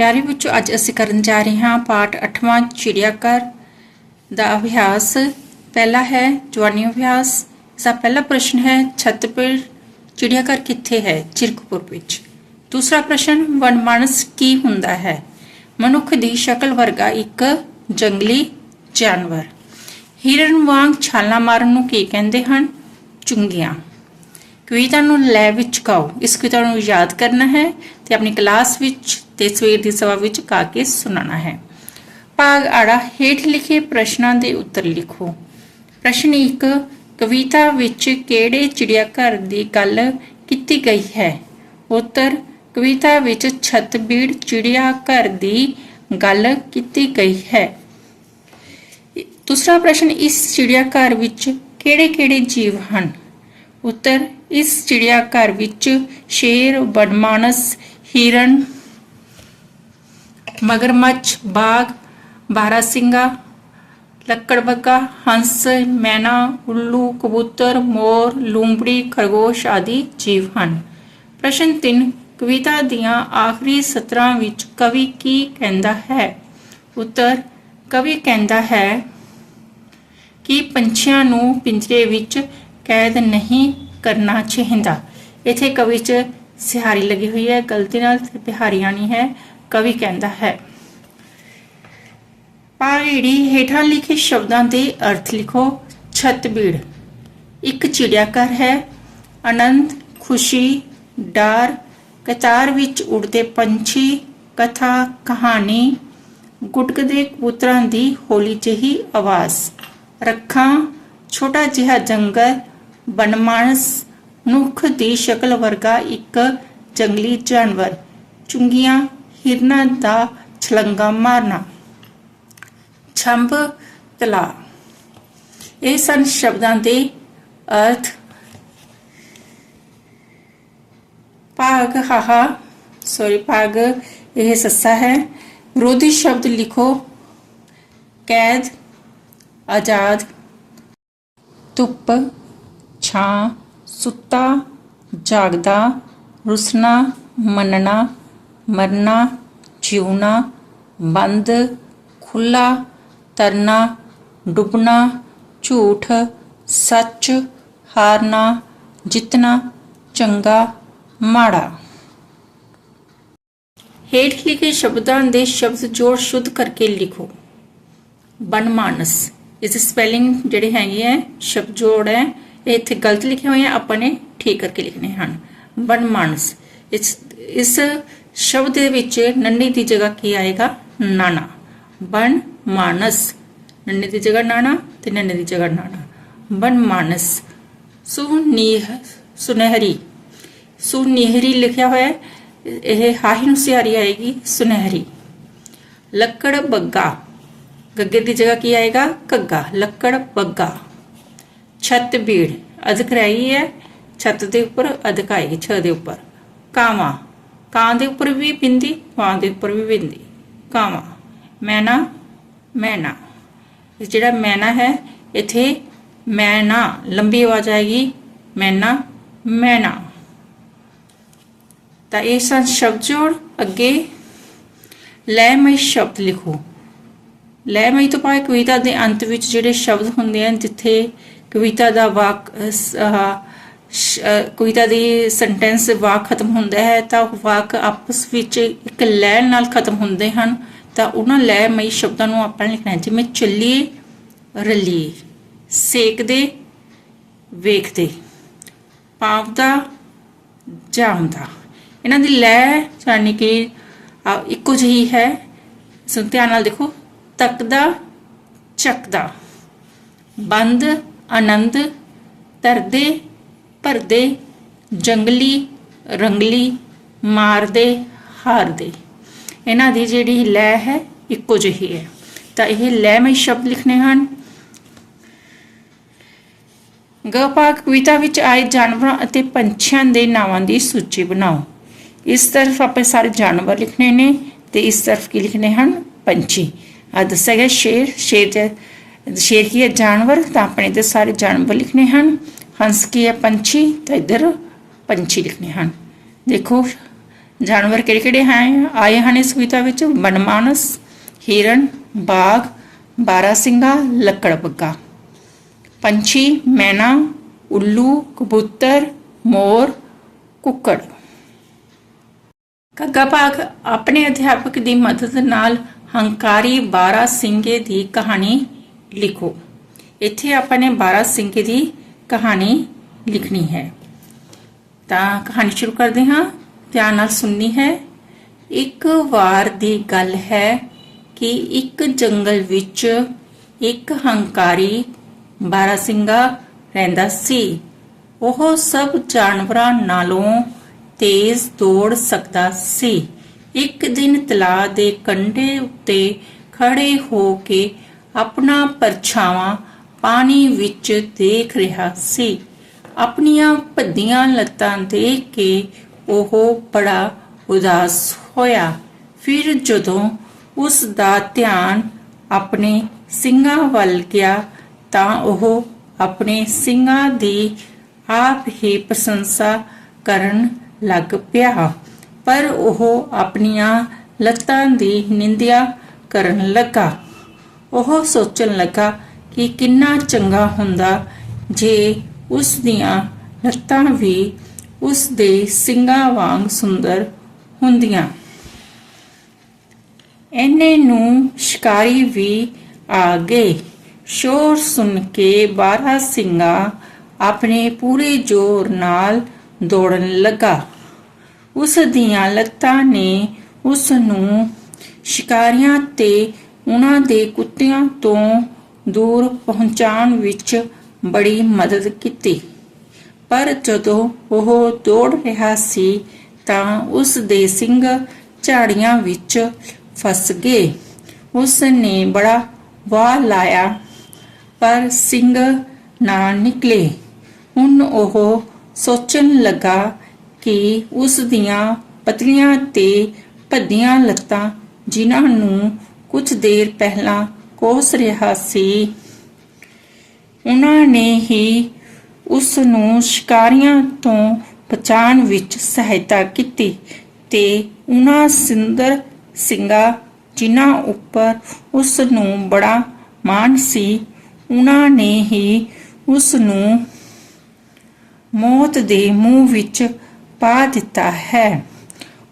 ਪਿਆਰੇ ਵਿੱਚੋਂ ਅੱਜ ਅਸੀਂ ਕਰਨ ਜਾ ਰਹੇ ਹਾਂ ਪਾਠ 8ਵਾਂ ਚਿੜੀਆਘਰ ਦਾ ਅਭਿਆਸ। ਪਹਿਲਾ ਹੈ ਜਵਾਨੀ ਅਭਿਆਸ। ਇਸ ਪਹਿਲਾ ਪ੍ਰਸ਼ਨ ਹੈ ਛਤਰਪੁਰ ਚਿੜੀਆਘਰ ਕਿੱਥੇ ਹੈ? ਚਿਰਕਪੁਰ ਵਿੱਚ। ਦੂਸਰਾ ਪ੍ਰਸ਼ਨ ਵਨਮਾਨਸ ਕੀ ਹੁੰਦਾ ਹੈ? ਮਨੁੱਖ ਦੀ ਸ਼ਕਲ ਵਰਗਾ ਇੱਕ ਜੰਗਲੀ ਜਾਨਵਰ। ਹਿਰਨ ਵਾਂਗ ਛਾਲਾਂ ਮਾਰਨ ਨੂੰ ਕੀ ਕਹਿੰਦੇ ਹਨ? ਚੁੰਗੀਆਂ। ਕਵਿਤਾ ਨੂੰ ਲੈ ਵਿੱਚ ਗਾਓ ਇਸ ਕਵਿਤਾ ਨੂੰ ਯਾਦ ਕਰਨਾ ਹੈ ਤੇ ਆਪਣੀ ਕਲਾਸ ਵਿੱਚ ਤੇ ਸਵੇਰ ਦੀ ਸਭਾ ਵਿੱਚ ਗਾ ਕੇ ਸੁਣਾਉਣਾ ਹੈ। ਭਾਗ ਆੜਾ ਹੇਠ ਲਿਖੇ ਪ੍ਰਸ਼ਨਾਂ ਦੇ ਉੱਤਰ ਲਿਖੋ। ਪ੍ਰਸ਼ਨ 1 ਕਵਿਤਾ ਵਿੱਚ ਕਿਹੜੇ ਚਿੜੀਆਘਰ ਦੀ ਗੱਲ ਕੀਤੀ ਗਈ ਹੈ? ਉੱਤਰ, ਕਵਿਤਾ ਵਿੱਚ ਛਤਬੀੜ ਚਿੜੀਆਘਰ ਦੀ ਗੱਲ ਕੀਤੀ ਗਈ ਹੈ। ਦੂਸਰਾ ਪ੍ਰਸ਼ਨ, ਇਸ ਚਿੜੀਆਘਰ ਵਿੱਚ ਕਿਹੜੇ-ਕਿਹੜੇ ਜੀਵ ਹਨ? ਉੱਤਰ, ਇਸ ਚਿੜੀਆਘਰ ਵਿੱਚ ਸ਼ੇਰ ਬਨਮਾਨਸ ਹਿਰਨ ਮਗਰਮੱਛ ਬਾਗ ਬਾਰਾਸਿੰਗਾ ਲੱਕੜਬੱਗਾ ਹੰਸ ਮੈਨਾ ਉੱਲੂ ਕਬੂਤਰ ਮੋਰ ਲੂੰਬੜੀ ਖਰਗੋਸ਼ ਆਦਿ ਜੀਵ ਹਨ ਪ੍ਰਸ਼ਨ 3 ਕਵਿਤਾ ਦੀਆਂ ਆਖਰੀ ਸਤਰਾਂ ਵਿੱਚ ਕਵੀ ਕੀ ਕਹਿੰਦਾ ਹੈ ਉੱਤਰ ਕਵੀ ਕਹਿੰਦਾ ਹੈ ਕਿ ਪੰਛੀਆਂ ਨੂੰ ਪਿੰਜਰੇ ਵਿੱਚ ਕੈਦ ਨਹੀਂ ਕਰਨਾ ਚਾਹੀਦਾ ਇਥੇ ਕਵੀ ਚ ਸਿਹਾਰੀ ਲੱਗੀ ਹੋਈ ਹੈ ਗਲਤੀ ਨਾਲ ਬਿਹਾਰੀਆਂ ਨਹੀਂ ਹੈ ਕਵੀ ਕਹਿੰਦਾ ਹੈ। ਪਾੜੀ ਹੇਠਾਂ ਲਿਖੇ ਸ਼ਬਦਾਂ ਦੇ ਅਰਥ ਲਿਖੋ। ਛਤਬੀੜ ਇੱਕ ਚਿੜੀਆਘਰ ਹੈ। ਆਨੰਦ, ਖੁਸ਼ੀ, ਡਰ, ਕਤਾਰ ਵਿੱਚ ਉੜਦੇ ਪੰਛੀ, ਕਥਾ, ਕਹਾਣੀ, ਗੁਟਕਦੇ ਕਬੂਤਰਾਂ ਦੀ ਹੌਲੀ ਜਿਹੀ ਆਵਾਜ਼। ਰੱਖਾਂ, ਛੋਟਾ ਜਿਹਾ ਜੰਗਲ ਬਨਮਾਨਸ ਨੁਖ ਦੀ ਸ਼ਕਲ ਵਰਗਾ ਇੱਕ ਜੰਗਲੀ ਜਾਨਵਰ। ਚੁੰਗੀਆਂ ਹਿਰਨਾਂ ਦਾ ਛਲੰਗਾ ਮਾਰਨਾ ਛੰਭ ਤਲਾ ਇਹ ਸਨ ਸ਼ਬਦਾਂ ਦੇ ਅਰਥ ਭਾਗ ਹਾਹਾ ਸੌਰੀ ਭਾਗ ਇਹ ਸੱਸਾ ਹੈ ਵਿਰੋਧੀ ਸ਼ਬਦ ਲਿਖੋ ਕੈਦ ਆਜ਼ਾਦ ਧੁੱਪ ਛਾਂ ਸੁੱਤਾ ਜਾਗਦਾ ਰੁਸਨਾ ਮੰਨਣਾ ਮਰਨਾ, ਜਿਉਣਾ, ਬੰਦ ਖੁੱਲਾ ਤਰਨਾ, ਡੁੱਬਣਾ, ਝੂਠ, ਸੱਚ, ਹਾਰਨਾ, ਜਿੱਤਣਾ, ਚੰਗਾ, ਮਾੜਾ। ਹੇਠ ਲਿਖੇ ਸ਼ਬਦਾਂ ਦੇ ਸ਼ਬਦ ਜੋੜ ਸ਼ੁੱਧ ਕਰਕੇ ਲਿਖੋ। ਬਨਮਾਨਸ। ਇਸ ਸਪੈਲਿੰਗ ਜਿਹੜੇ ਹੈਗੇ ਹੈ ਸ਼ਬਦ ਜੋੜ ਹੈ, ਇਹ ਇੱਥੇ ਗਲਤ ਲਿਖੇ ਹੋਏ ਆ, ਆਪਾਂ ਨੇ ਠੀਕ ਕਰਕੇ ਲਿਖਣੇ ਹਨ। ਬਨਮਾਨਸ। ਇਸ ਇਸ ਸ਼ਬਦ ਦੇ ਵਿੱਚ ਨੰਨੀ ਦੀ ਜਗ੍ਹਾ ਕੀ ਆਏਗਾ? ਨਾਣਾ। ਬਨ ਮਾਨਸ। ਨੰਨੇ ਦੀ ਜਗ੍ਹਾ ਨਾਣਾ ਤੇ ਨੰਨੇ ਦੀ ਜਗ੍ਹਾ ਨਾਣਾ। ਬਨ ਮਾਨਸ। ਸੁਨੀਹ ਸੁਨਹਿਰੀ। ਸੁਨਹਿਰੀ ਲਿਖਿਆ ਹੋਇਆ ਹੈ। ਇਹ ਹਾਹੀ ਨੂੰ ਸਿਆਰੀ ਆਏਗੀ। ਸੁਨਹਿਰੀ। ਲੱਕੜ ਬੱਗਾ। ਗੱਗੇ ਦੀ ਜਗ੍ਹਾ ਕੀ ਆਏਗਾ? ਕੱਗਾ ਲੱਕੜ ਬੱਗਾ। ਛੱਤ ਬੀੜ। ਅਧਿਕ ਰਹੀ ਹੈ। ਛੱਤ ਦੇ ਉੱਪਰ ਅਧਿਕ ਆਏਗੀ। ਛ ਦੇ ਉੱਪਰ। ਕਾਵਾ। ਕਾਂ ਦੇ ਉੱਪਰ ਵੀ ਬਿੰਦੀ, ਵਾਂ ਦੇ ਉੱਪਰ ਵੀ ਬਿੰਦੀ। ਕਾਵਾ? ਮੈਨਾ ਮੈਨਾ। ਜਿਹੜਾ ਮੈਨਾ ਹੈ, ਇਥੇ ਮੈਨਾ, ਲੰਬੀ ਆਵਾਜ਼ ਆਏਗੀ। ਮੈਨਾ ਮੈਨਾ। ਤਾਂ ਇਹ ਸਨ ਸ਼ਬਦ ਜੋੜ, ਅੱਗੇ ਲੈਮਈ ਸ਼ਬਦ ਲਿਖੋ। ਲੈਮਈ ਤੋਂ ਬਾਅਦ ਕਵਿਤਾ ਦੇ ਅੰਤ ਵਿੱਚ ਜਿਹੜੇ ਸ਼ਬਦ ਹੁੰਦੇ ਹਨ, ਜਿੱਥੇ ਕਵਿਤਾ ਦਾ ਵਾਕ ਕਵਿਤਾ ਦੀ ਸੈਂਟੈਂਸ ਵਾਕ ਖਤਮ ਹੁੰਦਾ ਹੈ, ਤਾਂ ਵਾਕ ਆਪਸ ਵਿੱਚ ਇੱਕ ਲੈਣ ਨਾਲ ਖਤਮ ਹੁੰਦੇ ਹਨ। ਤਾਂ ਉਹਨਾਂ ਲੈ ਮਈ ਸ਼ਬਦਾਂ ਨੂੰ ਆਪਾਂ ਲਿਖਣਾ ਜਿਵੇਂ ਚੱਲੀਏ, ਰਲੀਏ, ਸੇਕਦੇ, ਵੇਖਦੇ ਪਾਵਦਾ ਜਾਮਦਾ ਇਹਨਾਂ ਦੀ ਲੈ ਯਾਨੀ ਕਿ ਇੱਕੋ ਜਿਹੀ ਹੈ। ਸੋ ਧਿਆਨ ਨਾਲ ਦੇਖੋ, ਤੱਕਦਾ, ਚੱਕਦਾ। ਬੰਦ, ਆਨੰਦ, ਤਰਦੇ ਭਰਦੇ, ਜੰਗਲੀ, ਰੰਗਲੀ, ਮਾਰਦੇ, ਹਾਰਦੇ। ਇਹਨਾਂ ਦੀ ਜਿਹੜੀ ਲੈ ਹੈ, ਇੱਕੋ ਜਿਹੀ ਹੈ। ਤਾਂ ਇਹ ਲੈ ਮੈਂ ਸ਼ਬਦ ਲਿਖਣੇ ਹਨ। ਗਪਾਕ ਕਵਿਤਾ ਵਿੱਚ ਆਏ ਜਾਨਵਰਾਂ ਅਤੇ ਪੰਛੀਆਂ ਦੇ ਨਾਵਾਂ ਦੀ ਸੂਚੀ ਬਣਾਓ। ਇਸ ਤਰਫ ਆਪਣੇ ਸਾਰੇ ਜਾਨਵਰ ਲਿਖਣੇ ਨੇ ਤੇ ਇਸ ਤਰਫ ਕੀ ਲਿਖਣੇ ਹਨ? ਪੰਛੀ। ਆ ਦੱਸਿਆ ਗਿਆ ਸ਼ੇਰ। ਸ਼ੇਰ ਸ਼ੇਰ ਕੀ ਹੈ? ਜਾਨਵਰ। ਤਾਂ ਆਪਣੇ ਤੇ ਸਾਰੇ ਜਾਨਵਰ ਲਿਖਣੇ ਹਨ। ਹੰਸ ਕੀ ਹੈ? ਪੰਛੀ? ਤਾਂ ਇੱਧਰ ਪੰਛੀ ਲਿਖਣੇ ਹਨ। ਦੇਖੋ, ਜਾਨਵਰ ਕਿਹੜੇ ਕਿਹੜੇ ਹੈ? ਆਏ ਹਨ ਇਸ ਕਵਿਤਾ ਵਿੱਚ। ਬਨਮਾਨਸ ਹਿਰਨ, ਬਾਗ ਬਾਰਾਸਿੰਗਾ ਲੱਕੜ ਬੱਗਾ। ਪੰਛੀ, ਮੈਨਾ, ਉੱਲੂ, ਕਬੂਤਰ, ਮੋਰ, ਕੁੱਕੜ। ਕੱਗਾ ਭਾਗ ਆਪਣੇ ਅਧਿਆਪਕ ਦੀ ਮਦਦ ਨਾਲ ਹੰਕਾਰੀ ਬਾਰਾ ਸਿੰਘੇ ਦੀ ਕਹਾਣੀ ਲਿਖੋ। ਇੱਥੇ ਆਪਾਂ ਨੇ ਬਾਰਾ ਸਿੰਘੇ ਦੀ ਕਹਾਣੀ ਲਿਖਣੀ ਹੈ। ਤਾਂ ਕਹਾਣੀ ਸ਼ੁਰੂ ਕਰਦੇ ਹਾਂ। ਧਿਆਨ ਨਾਲ ਸੁਣਨੀ ਹੈ। ਇੱਕ ਵਾਰ ਦੀ ਗੱਲ ਹੈ ਕਿ ਇੱਕ ਜੰਗਲ ਵਿੱਚ ਇੱਕ ਹੰਕਾਰੀ ਬਾਰਾਸਿੰਗਾ ਰਹਿੰਦਾ ਸੀ। ਉਹ ਸਭ ਜਾਨਵਰਾਂ ਨਾਲੋਂ ਤੇਜ਼ ਦੌੜ ਸਕਦਾ ਸੀ। ਇੱਕ ਦਿਨ ਤਲਾ ਦੇ ਕੰਢੇ ਉੱਤੇ ਖੜੇ ਹੋ ਕੇ ਆਪਣਾ ਪਰਛਾਵਾਂ ਪਾਣੀ ਵਿੱਚ ਦੇਖ ਰਿਹਾ ਸੀ। ਆਪਣੀਆਂ ਭੱਦੀਆਂ ਲੱਤਾਂ ਦੇਖ ਕੇ ਉਹ ਬੜਾ ਉਦਾਸ ਹੋਇਆ। ਫਿਰ ਜਦੋਂ ਉਸ ਦਾ ਧਿਆਨ ਆਪਣੇ ਸਿੰਘਾਂ ਵੱਲ ਗਿਆ ਤਾਂ ਉਹ ਆਪਣੇ ਸਿੰਘਾਂ ਦੀ ਆਪ ਹੀ ਪ੍ਰਸ਼ੰਸਾ ਕਰਨ ਲੱਗ ਪਿਆ। ਪਰ ਉਹ ਆਪਣੀਆਂ ਲੱਤਾਂ ਦੀ ਨਿੰਦਿਆ ਕਰਨ ਲੱਗਾ। ਉਹ ਸੋਚਣ ਲੱਗਾ ਕਿ ਕਿੰਨਾ ਚੰਗਾ ਹੁੰਦਾ ਜੇ ਉਸ ਦੀਆਂ ਲੱਤਾਂ ਵੀ ਉਸ ਦੇ ਸਿੰਘਾਂ ਵਾਂਗ ਸੁੰਦਰ ਹੁੰਦੀਆਂ। ਐਨੇ ਨੂੰ ਸ਼ਿਕਾਰੀ ਵੀ ਆ ਗਏ। ਸ਼ੋਰ ਸੁਣ ਕੇ ਬਾਰਾ ਸਿੰਘਾ ਆਪਣੇ ਪੂਰੇ ਜ਼ੋਰ ਨਾਲ ਦੌੜਨ ਲੱਗਾ। ਉਸ ਦੀਆਂ ਲੱਤਾਂ ਨੇ ਉਸ ਨੂੰ ਸ਼ਿਕਾਰੀਆਂ ਤੇ ਉਹਨਾਂ ਦੇ ਕੁੱਤਿਆਂ ਤੋਂ ਦੂਰ ਪਹੁੰਚਾਉਣ ਵਿੱਚ ਬੜੀ ਮਦਦ ਕੀਤੀ। ਪਰ ਜਦੋਂ ਉਹ ਦੌੜ ਰਿਹਾ ਸੀ, ਤਾਂ ਉਸ ਦੇ ਸਿੰਘ ਝਾੜੀਆਂ ਵਿੱਚ ਫਸ ਗਏ। ਉਸ ਨੇ ਬੜਾ ਵਾਹ ਲਾਇਆ, ਪਰ ਸਿੰਘ ਨਾ ਨਿਕਲੇ। ਹੁਣ ਉਹ ਸੋਚਣ ਲੱਗਾ ਕਿ ਉਸ ਦੀਆਂ ਪਤਲੀਆਂ ਤੇ ਭੱਦੀਆਂ ਲੱਤਾਂ, ਜਿਨ੍ਹਾਂ ਨੂੰ ਕੁਝ ਦੇਰ ਪਹਿਲਾਂ ਕੋਸ ਰਿਹਾ ਸੀ। ਉਹਨਾਂ ਨੇ ਹੀ ਉਸ ਨੂੰ ਸ਼ਿਕਾਰੀਆਂ ਤੋਂ ਬਚਾਉਣ ਵਿੱਚ ਸਹਾਇਤਾ ਕੀਤੀ ਤੇ ਉਹਨਾਂ ਸਿੰਦਰ ਸਿੰਘਾ ਜਿਨ੍ਹਾਂ ਉੱਪਰ ਉਸ ਨੂੰ ਬੜਾ ਮਾਣ ਸੀ, ਉਹਨਾਂ ਨੇ ਹੀ ਉਸ ਨੂੰ ਮੌਤ ਦੇ ਮੂੰਹ ਵਿੱਚ ਪਾ ਦਿੱਤਾ ਹੈ।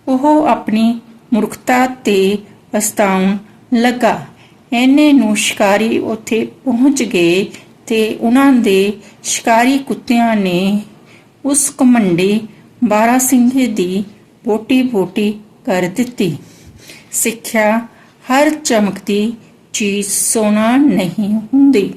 ਉਹ ਆਪਣੀ ਮੂਰਖਤਾ ਤੇ ਪਛਤਾਉਣ ਲੱਗਾ। ਐਨੇ ਨੂੰ ਸ਼ਿਕਾਰੀ ਉੱਥੇ ਪਹੁੰਚ ਗਏ ਤੇ ਉਹਨਾਂ ਦੇ ਸ਼ਿਕਾਰੀ ਕੁੱਤਿਆਂ ਨੇ ਉਸ ਕਮੰਡੀ ਬਾਰਾ ਸਿੰਘੇ ਦੀ ਬੋਟੀ ਬੋਟੀ ਕਰ ਦਿੱਤੀ। ਸਿੱਖਿਆ ਹਰ ਚਮਕਦੀ ਚੀਜ਼ ਸੋਨਾ ਨਹੀਂ ਹੁੰਦੀ।